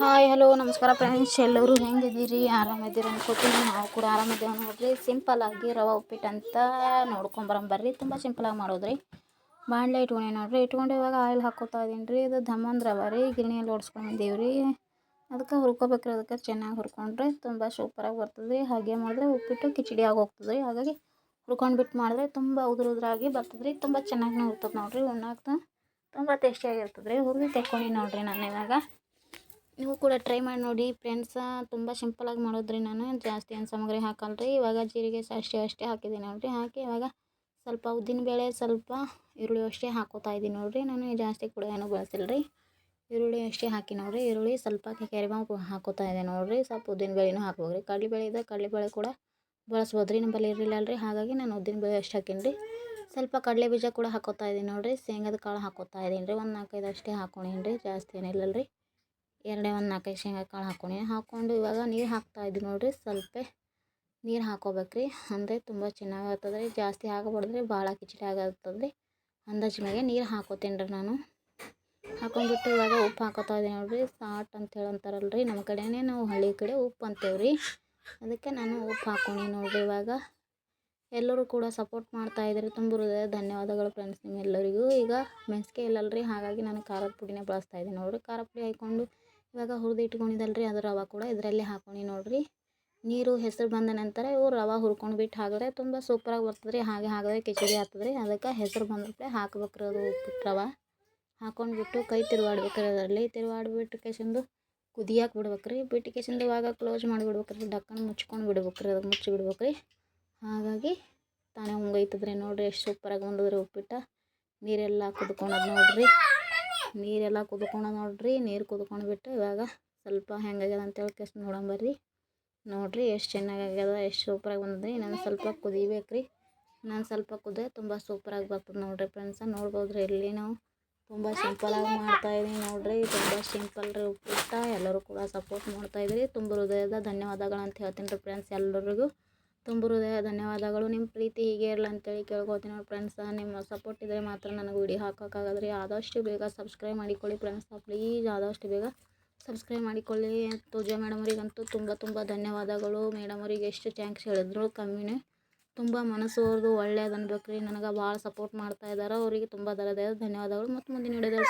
Hi hello ನಮಸ್ಕಾರ friends ಎಲ್ಲರೂ ಹೆಂಗಿದ್ದೀರಿ? ಆರಾಮಿದ್ದೀರಿ ಅನ್ಕೋತೀನಿ. ನಾವು ಕೂಡ ಆರಾಮಿದ್ದೇವೆ ನೋಡ್ರಿ. ಸಿಂಪಲ್ ಆಗಿ ರವೆ ಉಪ್ಪಿಟ್ಟು ಅಂತ ನೋಡ್ಕೊಂಬರಂಬರ್ರಿ ತುಂಬ ಸಿಂಪಲಾಗಿ ಮಾಡೋದ್ರಿ. ಬಾಣಲೆ ಇಟ್ಕೊಂಡೆ ನೋಡ್ರಿ. ಇಟ್ಕೊಂಡು ಇವಾಗ ಆಯಿಲ್ ಹಾಕೋತಾ ಇದೀನಿ ರೀ. ಇದು ಧಮ್ಮಂದ್ರ ರವೆ ರೀ. ಗಿರಣಿಯಲ್ಲಿ ಓಡಿಸ್ಕೊಂಡಿದ್ದೀವಿ ರೀ. ಅದಕ್ಕೆ ಹುರ್ಕೋಬೇಕ್ರಿ. ಅದಕ್ಕೆ ಚೆನ್ನಾಗಿ ಹುರ್ಕೊಂಡ್ರೆ ತುಂಬ ಸೂಪರಾಗಿ ಬರ್ತದೆ ಹಾಗೆ ಮಾಡಿದ್ರೆ ಉಪ್ಪಿಟ್ಟು ಕಿಚಡಿ ಆಗಿ ಹೋಗ್ತದೆ ರೀ ಹಾಗಾಗಿ ಹುರ್ಕೊಂಡ್ಬಿಟ್ಟು ಮಾಡಿದ್ರೆ ತುಂಬ ಉದುರು ಉದುರಾಗಿ ಬರ್ತದೆ ರೀ ತುಂಬ ಚೆನ್ನಾಗಿ ಹುರ್ತದೆ ನೋಡಿರಿ. ಉಣ್ಣಾಕ ತುಂಬ ಟೇಸ್ಟಿಯಾಗಿರ್ತದೆ ರೀ ಹುರಿದು ತೆಕ್ಕೊಂಡು ನೋಡಿರಿ ನಾನು ಇವಾಗ. ನೀವು ಕೂಡ ಟ್ರೈ ಮಾಡಿ ನೋಡಿ. ಫ್ರೆಂಡ್ಸ ತುಂಬ ಸಿಂಪಲಾಗಿ ಮಾಡೋದ್ರಿ ನಾನು. ಜಾಸ್ತಿ ಏನು ಸಾಮಗ್ರಿ ಹಾಕಲ್ಲ ರೀ ಇವಾಗ ಜೀರಿಗೆ ಸಾಸಿವೆ ಅಷ್ಟೇ ಹಾಕಿದ್ದೀನಿ ನೋಡಿರಿ. ಹಾಕಿ ಇವಾಗ ಸ್ವಲ್ಪ ಉದ್ದಿನಬೇಳೆ ಸ್ವಲ್ಪ ಈರುಳ್ಳಿ ಅಷ್ಟೇ ಹಾಕೋತಾ ಇದ್ದೀನಿ ನೋಡಿರಿ. ನಾನು ಜಾಸ್ತಿ ಕೂಡ ಏನು ಬಳಸಿಲ್ಲ ರೀ ಈರುಳ್ಳಿ ಅಷ್ಟೇ ಹಾಕಿ ನೋಡಿರಿ. ಈರುಳ್ಳಿ ಸ್ವಲ್ಪ ಕರಿಬೇವು ಹಾಕೋತಾ ಇದೆ ನೋಡಿರಿ. ಸ್ವಲ್ಪ ಉದ್ದಿನಬೇಳೆನೂ ಹಾಕ್ಬೋದು ರೀ ಕಡಲೆಬೇಳೆ ಇದೆ ಕಡಲೆಬೇಳೆ ಕೂಡ ಬಳಸ್ಬೋದು ರೀ ನಮ್ಮಲ್ಲಿ ಇರಲಿಲ್ಲ ಅಲ್ರಿ. ಹಾಗಾಗಿ ನಾನು ಉದ್ದಿನಬೇಳೆ ಅಷ್ಟು ಹಾಕೀನಿ ರೀ ಸ್ವಲ್ಪ ಕಡಲೆ ಬೀಜ ಕೂಡ ಹಾಕೋತಾ ಇದ್ದೀನಿ ನೋಡಿರಿ. ಶೇಂಗದ ಕಾಳು ಹಾಕೋತಾ ಇದ್ದೀನಿ ರೀ ಒಂದು ನಾಲ್ಕೈದು ಅಷ್ಟೇ ಹಾಕೊಂಡೀನಿ ರೀ ಜಾಸ್ತಿ ಏನಿಲ್ಲ ರೀ ಎರಡೇ ಒಂದು ನಾಲ್ಕೈದು ಶೇಂಗಾ ಕಾಳು ಹಾಕ್ಕೊಂಡೀನಿ ಹಾಕ್ಕೊಂಡು ಇವಾಗ ನೀರು ಹಾಕ್ತಾ ಇದ್ದೀವಿ ನೋಡಿರಿ, ಸ್ವಲ್ಪ ನೀರು ಹಾಕೋಬೇಕು ರೀ ಅಂದರೆ ತುಂಬ ಚೆನ್ನಾಗಿ ಆಗ್ತದೆ ರೀ ಜಾಸ್ತಿ ಹಾಕಬಾರ್ದು ಭಾಳ ಕಿಚಡಿ ಆಗತ್ತದ್ರಿ. ಅಂದಾಜು ಮ್ಯಾಗೆ ನೀರು ಹಾಕೋತೀನಿ ರೀ ನಾನು. ಹಾಕೊಂಡ್ಬಿಟ್ಟು ಇವಾಗ ಉಪ್ಪು ಹಾಕೋತಾ ಇದ್ದೀನಿ ನೋಡಿರಿ. ಸಾಟ್ ಅಂತೇಳಿ ರೀ ನಮ್ಮ ಕಡೆನೇ ನಾವು ಹಳ್ಳಿ ಕಡೆ ಉಪ್ಪು ಅಂತೇವ್ರಿ ಅದಕ್ಕೆ ನಾನು ಉಪ್ಪು ಹಾಕ್ಕೊಂಡಿ ನೋಡಿರಿ ಇವಾಗ. ಎಲ್ಲರೂ ಕೂಡ ಸಪೋರ್ಟ್ ಮಾಡ್ತಾ ಇದ್ದಾರೆ ತುಂಬ ಹೃದಯ ಧನ್ಯವಾದಗಳು ಫ್ರೆಂಡ್ಸ್ ನಿಮ್ಮೆಲ್ಲರಿಗೂ. ಈಗ ಮೆಣಸಿಗೆ ರೀ ಹಾಗಾಗಿ ನಾನು ಖಾರದ ಪುಡಿನೇ ಬಳಸ್ತಾ ಇದ್ದೀನಿ ನೋಡಿರಿ. ಖಾರ ಪುಡಿ ಹಾಕ್ಕೊಂಡು ಇವಾಗ ಹುರಿದು ಇಟ್ಕೊಂಡಿದ್ದಲ್ಲ ರೀ ಅದು ರವೆ ಕೂಡ ಇದರಲ್ಲಿ ಹಾಕ್ಕೊಂಡು ನೋಡಿರಿ. ನೀರು ಹೆಸರು ಬಂದ ನಂತರ ಇವು ರವೆ ಹುರ್ಕೊಂಡು ಬಿಟ್ಟು ಹಾಕಿದ್ರೆ ತುಂಬ ಸೂಪರಾಗಿ ಬರ್ತದೆ ರೀ ಹಾಗೆ ಹಾಕಿದ್ರೆ ಕಿಚಡಿ ಆಗ್ತದೆ ರೀ ಅದಕ್ಕೆ ಹೆಸರು ಬಂದ್ರೆ ಹಾಕ್ಬೇಕು ರೀ ಅದು ಉಪ್ಪಿಟ್ಟು ರವೆ. ಹಾಕೊಂಡ್ಬಿಟ್ಟು ಕೈ ತಿರುವಾಡ್ಬೇಕು ರೀ ಅದರಲ್ಲಿ. ತಿರುವಾಡ್ಬಿಟ್ಟು ಕೇಸಂದು ಕುದಿಯಾಕೆ ಬಿಡ್ಬೇಕ್ರಿ. ಬಿಟ್ಟು ಕೇಸಿಂದು ಇವಾಗ ಕ್ಲೋಸ್ ಮಾಡಿಬಿಡ್ಬೇಕು ರೀ ಡಕ್ಕನ್ ಮುಚ್ಕೊಂಡು ಬಿಡ್ಬೇಕು ರೀ ಅದಕ್ಕೆ ಮುಚ್ಚಿ ಬಿಡ್ಬೇಕು ರೀ ಹಾಗಾಗಿ ತಾನೇ ಉಂಗೈತದ್ರಿ ನೋಡಿರಿ. ಎಷ್ಟು ಸೂಪರಾಗಿ ಬಂದದ್ರಿ ಉಪ್ಪಿಟ್ಟು. ನೀರೆಲ್ಲ ಕುದ್ಕೊಳೋದು ನೋಡಿರಿ. ನೀರೆಲ್ಲ ಕುದ್ಕೊಂಡ ನೋಡಿರಿ, ನೀರು ಕುದ್ಕೊಂಡು ಬಿಟ್ಟು ಇವಾಗ ಸ್ವಲ್ಪ ಹೆಂಗಾಗ್ಯದ ಅಂತೇಳಿ ಕೇಸ್ ನೋಡಂಬರ್ರಿ ನೋಡಿರಿ ಎಷ್ಟು ಚೆನ್ನಾಗಿ ಆಗ್ಯದ, ಎಷ್ಟು ಸೂಪರಾಗಿ ಬಂದದ್ರಿ ನಾನು ಸ್ವಲ್ಪ ಕುದಿಬೇಕು ರೀ ನಾನು ಸ್ವಲ್ಪ ಕುದ್ರೆ ತುಂಬ ಸೂಪರಾಗಿ ಬರ್ತದೆ ನೋಡಿರಿ ಫ್ರೆಂಡ್ಸ ನೋಡ್ಬೋದು ರೀ ಇಲ್ಲಿ ನಾವು ತುಂಬ ಸಿಂಪಲಾಗಿ ಮಾಡ್ತಾಯಿದ್ದೀನಿ ನೋಡಿರಿ. ತುಂಬ ಸಿಂಪಲ್ ರೀ ಉಪ್ಪಿಟ್ಟು. ಎಲ್ಲರೂ ಕೂಡ ಸಪೋರ್ಟ್ ಮಾಡ್ತಾಯಿದ್ರಿ ತುಂಬ ಹೃದಯದ ಧನ್ಯವಾದಗಳು ಅಂತ ಹೇಳ್ತೀನಿ ರೀ ಫ್ರೆಂಡ್ಸ್ ಎಲ್ಲರಿಗೂ ತುಂಬ ಹೃದಯ ಧನ್ಯವಾದಗಳು. ನಿಮ್ಮ ಪ್ರೀತಿ ಹೀಗೆ ಇರಲಿ ಅಂತೇಳಿ ಕೇಳ್ಕೊತೀನಿ ನೋಡಿ ಫ್ರೆಂಡ್ಸ್ ನಿಮ್ಮ ಸಪೋರ್ಟ್ ಇದ್ದರೆ ಮಾತ್ರ ನನಗೆ ವಿಡಿಯೋ ಹಾಕೋಕ್ಕಾಗದ್ರಿ. ಆದಷ್ಟು ಬೇಗ ಸಬ್ಸ್ಕ್ರೈಬ್ ಮಾಡಿಕೊಳ್ಳಿ ಫ್ರೆಂಡ್ಸ್ ಪ್ಲೀಸ್ ಆದಷ್ಟು ಬೇಗ ಸಬ್ಸ್ಕ್ರೈಬ್ ಮಾಡಿಕೊಳ್ಳಿ ತೂಜಾ ಮೇಡಮ್ ಅವರಿಗಂತೂ ತುಂಬ ತುಂಬ ಧನ್ಯವಾದಗಳು. ಮೇಡಮ್ ಅವರಿಗೆ ಎಷ್ಟು ಥ್ಯಾಂಕ್ಸ್ ಹೇಳಿದ್ರು. ಕಮ್ಮಿನೇ ತುಂಬ ಮನಸ್ಸು ಅವ್ರದ್ದು ಒಳ್ಳೇದು ಅನ್ಬೇಕು ರೀ ನನಗೆ ಭಾಳ ಸಪೋರ್ಟ್ ಮಾಡ್ತಾ ಇದ್ದಾರೆ ಅವರಿಗೆ ತುಂಬ ಧನ್ಯವಾದಗಳು. ಮತ್ತು ಮುಂದಿನ ವಿಡಿಯೋದಲ್ಲಿ